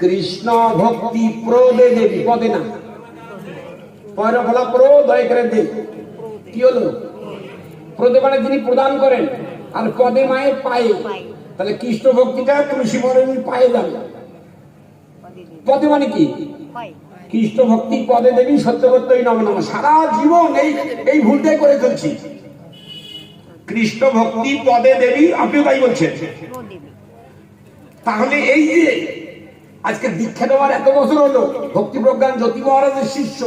কৃষ্ণ ভক্তি প্রদে দেবী পদে না পয়রা ফলা প্রো দয় করে দে কি হলো? প্রদে মানে যিনি প্রদান করেন, আর পদে মায়ের পায়ে। তাহলে কৃষ্ণ ভক্তিটা তুলসী মরণী পায়ে যাবে। পদে মানে কি? কৃষ্ণ ভক্তি, পদে দেবী সত্যবত্যই নম নম। সারা জীবন এই এই ভুলটাই করে চলছি। কৃষ্ণ ভক্তি, পদে দেবী, আপনিও তাই বলছেন। তাহলে এই যে আজকে দীক্ষা দেওয়ার এত বছর হলো, ভক্তি প্রজ্ঞান জ্যোতি মহারাজের শিষ্য,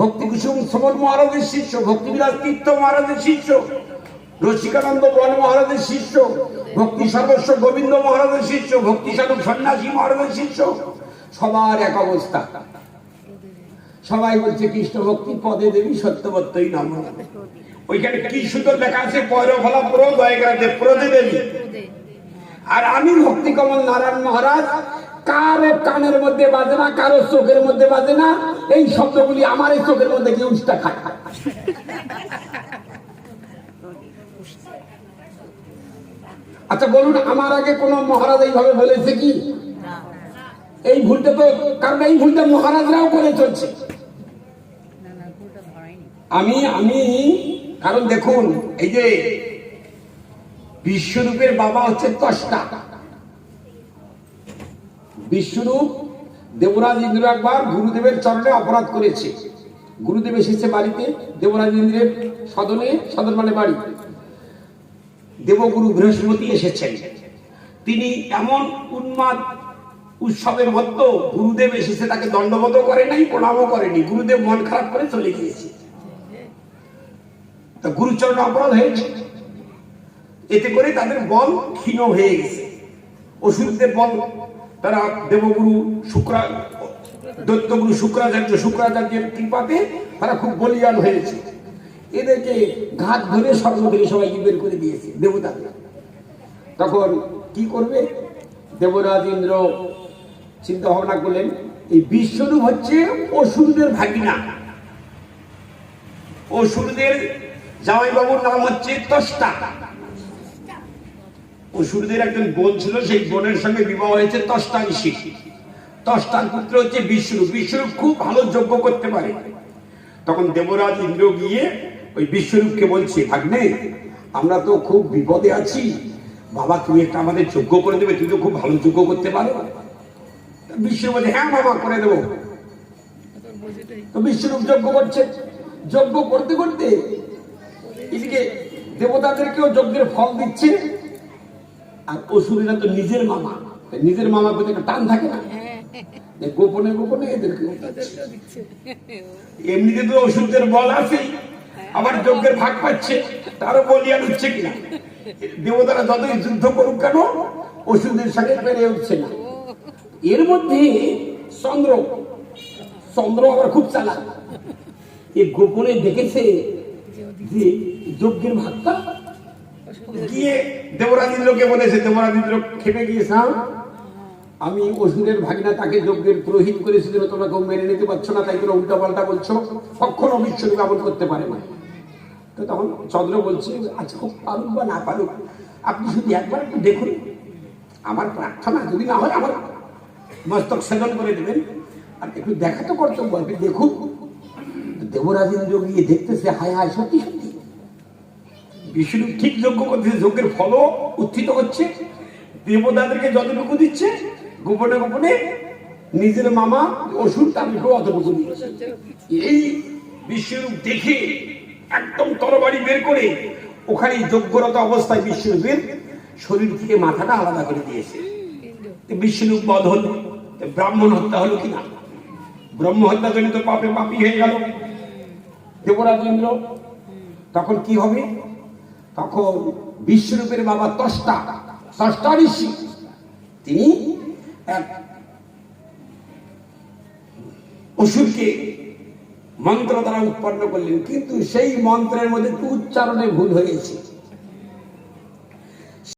ভক্তি কুসুম সমর মহারাজের শিষ্য ভক্তিবিলাস তীর্থ মহারাজের শিষ্য, রসিকানন্দ বন মহারাজের শিষ্য, ভক্তি সর্বস্ব গোবিন্দ মহারাজের শিষ্য, ভক্তি সাধক সন্ন্যাসী মহারাজের শিষ্য, সবার এক অবস্থা। সবাই বলছে, কৃষ্ণ ভক্তি পদে দেবী সত্যবত্যই নাম। ওইখানে কি সুন্দর লেখা আছে পয়র ফলা প্রো দয়গ্রাজে প্রদে দেবী। আর আমি ভক্তি কমল নারায়ণ মহারাজ, কারও কানের মধ্যে বাজে না, কারও চোখের মধ্যে বাজে না, এই শব্দগুলি আমার এই চোখের মধ্যে গিয়ে উষ্টা খায়? আচ্ছা বলুন, আমার আগে কোন মহারাজ এইভাবে বলেছে কি? এই ভুলটা তো, কারণ এই ভুলটা মহারাজরাও করে চলছে। আমি আমি, কারণ দেখুন, এই যে বিশ্বরূপের বাবা হচ্ছে কষ্টা। বিশ্বরূপ দেবরাজ ইন্দ্র একবার গুরুদেবের চরণে অপরাধ করেছে। গুরুদেব এসেছে বাড়িতে, দেবরাজ ইন্দ্রের সদনে, সদন মানে বাড়ি। দেবগুরু বৃহস্পতি এসেছেন। তিনি এমন উন্মাদ উৎসবের মতো গুরুদেব এসেছে তাকে দণ্ডবোধ করে নাই, প্রণামও করেনি। গুরুদেব মন খারাপ করে চলে গিয়েছে। তা গুরুচরণ অপরাধ হয়েছে। এতে করে তাদের বল ক্ষীণ হয়ে গেছে। অসুরদের বল, তারা দেবগুরু শুক্রা, দত্তগুরু শুক্রাচার্য, শুক্রাচার্যের কৃপাতে তারা খুব বলিয়ান হয়েছে। এদেরকে ঘাট ধরে স্বর্গ ধরে সবাইকে বের করে দিয়েছে দেবতাকে তখন কি করবে? দেবরাজ ইন্দ্র চিন্তা ভাবনা করলেন, এই বিশ্বরূপ হচ্ছে অসুরদের ভাগিনা। অসুরদের জামাইবাবুর নাম হচ্ছে তস্তা অসুরদের একজন বোন ছিল, সেই বোনের সঙ্গে বিবাহ হয়েছে তস্তান শিখ তস্তান পুত্র হচ্ছে বিশ্বরূপ বিশ্বরূপ খুব ভালো যজ্ঞ করতে পারে। তখন দেবরাজ ইন্দ্র গিয়ে ওই বিশ্বরূপকে বলছে, ভাগ্নে, আমরা তো খুব বিপদে আছি। বাবা, তুমি একটা আমাদের যোগ্য করে দেবে, তুমি তো খুব ভালো যোগ্য করতে পারো। বিশ্বরূপ বলছে হ্যাঁ বাবা, করে দেবো। তো বিশ্বরূপ যজ্ঞ করছে। যজ্ঞ করতে করতে এদিকে দেবতাদেরকেও যজ্ঞের ফল দিচ্ছে। আর অসুরেরা তো নিজের মামা। নিজের মামা প্রতি একটা টান থাকে না। গোপনে গোপনে এদেরকে এমনিতে তো ওষুধের বল আছে আবার যজ্ঞের ভাগ পাচ্ছে তারও বলিয়ান হচ্ছে কিনা? দেবতারা যতই যুদ্ধ করুক কেন ওষুধের সঙ্গে পেরে উঠছে না। এর মধ্যে চন্দ্র। চন্দ্র আবার খুব চালাক। এ গোপনে দেখেছে যে যজ্ঞের ভাগটা গিয়ে দেবরাজেন্দ্রকে বলেছে দেবরাজেন্দ্র খেপে গিয়েছে "হ্যাঁ? আমি অসুরের ভাগিনা, তাকে যজ্ঞের পুরোহিত করেছিল তোমরা কেউ মেনে নিতে পারছ না, তাই তোমরা উল্টা পাল্টা বলছো। কখনো বিশ্বরূপ এমন করতে পারে না। তো তখন চন্দ্র বলছে আচ্ছা খুব পারুক বা না পারুক, আপনি শুধু একবার একটু দেখুন, আমার প্রার্থনা, যদি না হয়, আমার মস্তক সেদন করে দেবেন। আর একটু দেখা তো কর্তব্য, আপনি দেখুন। দেবরাজেন্দ্র গিয়ে দেখতেছে, হায় হায় সত্যি। বিষ্ণু ঠিক যজ্ঞ করতেছে যজ্ঞের ফলও উত্থিত হচ্ছে। দেবতাদেরকে যতটুকু দিচ্ছে, গোপনে গোপনে নিজের মামা অসুর তাদেরকেও অতটুকু দিচ্ছে এই বিশ্বরূপ দেখে একদম তরবারি বের করে ওখানে যজ্ঞরত অবস্থায় বিশ্বরূপের শরীর থেকে মাথাটা আলাদা করে দিয়েছে। বিশ্বরূপ বধ হল ব্রাহ্মণ হত্যা হলো কিনা? ব্রহ্ম হত্যা জনিত পাপে পাপি হয়ে গেল। দেবরাজেন্দ্র তখন কি হবে? তখন বিশ্বরূপের বাবা তষ্টা তষ্টা ঋষি। তিনি এক অসুরকে মন্ত্র দ্বারা উৎপন্ন করলেন, কিন্তু সেই মন্ত্রের মধ্যে উচ্চারণে ভুল হয়েছে।